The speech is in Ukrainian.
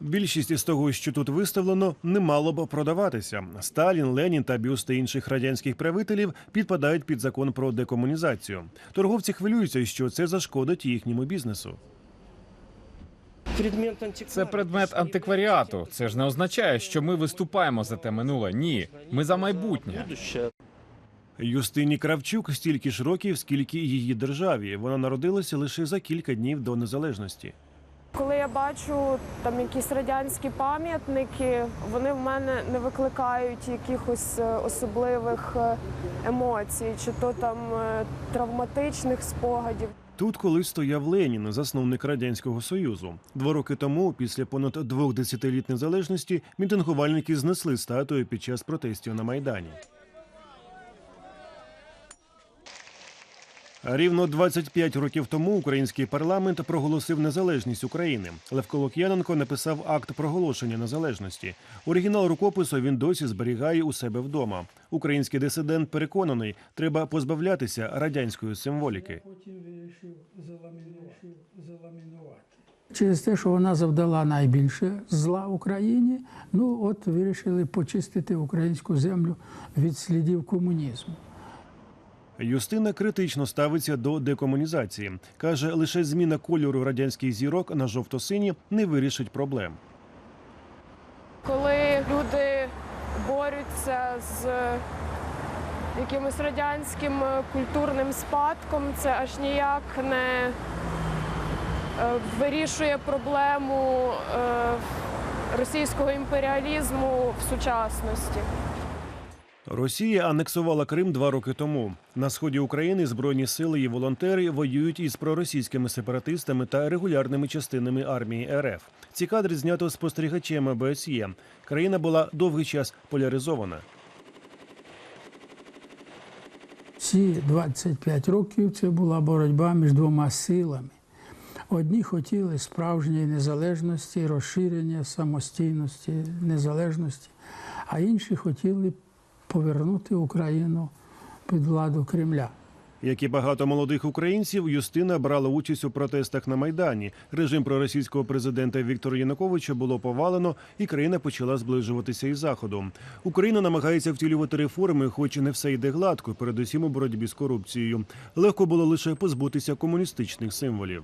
Більшість із того, що тут виставлено, не мало б продаватися. Сталін, Ленін та бюсти інших радянських правителів підпадають під закон про декомунізацію. Торговці хвилюються, що це зашкодить їхньому бізнесу. Це предмет антикваріату. Це ж не означає, що ми виступаємо за те минуле. Ні, ми за майбутнє. Юстині Кравчук стільки ж років, скільки її державі. Вона народилася лише за кілька днів до незалежності. Коли я бачу там якісь радянські пам'ятники, вони в мене не викликають якихось е, особливих е, емоцій, чи то там е, травматичних спогадів. Тут колись стояв Ленін, засновник радянського союзу. Два роки тому, після понад двох десятиліт незалежності, мітингувальники знесли статую під час протестів на майдані. Рівно 25 років тому український парламент проголосив незалежність України. Левко Лук'яненко написав акт проголошення незалежності. Оригінал рукопису він досі зберігає у себе вдома. Український дисидент переконаний, треба позбавлятися радянської символіки. Через те, що вона завдала найбільше зла Україні, ну от вирішили почистити українську землю від слідів комунізму. Юстина критично ставиться до декомунізації. каже, лише зміна кольору радянських зірок на жовто-сині не вирішить проблем. Коли люди борються з якимось радянським е, культурним спадком, це аж ніяк не е, вирішує проблему е, російського імперіалізму в сучасності. Росія анексувала Крим два роки тому. На сході України збройні сили і волонтери воюють із проросійськими сепаратистами та регулярними частинами армії РФ. Ці кадри знято спостерігачем ОБСЄ. Країна була довгий час поляризована. Ці 25 років це була боротьба між двома силами. Одні хотіли справжньої незалежності, розширення самостійності, незалежності, а інші хотіли повернути Україну під владу Кремля. Як і багато молодих українців, Юстина брала участь у протестах на майдані. Режим проросійського президента Віктора Януковича було повалено, і країна почала зближуватися із заходом. Україна намагається втілювати реформи, хоч і не все йде гладко, передусім у боротьбі з корупцією. Легко було лише позбутися комуністичних символів.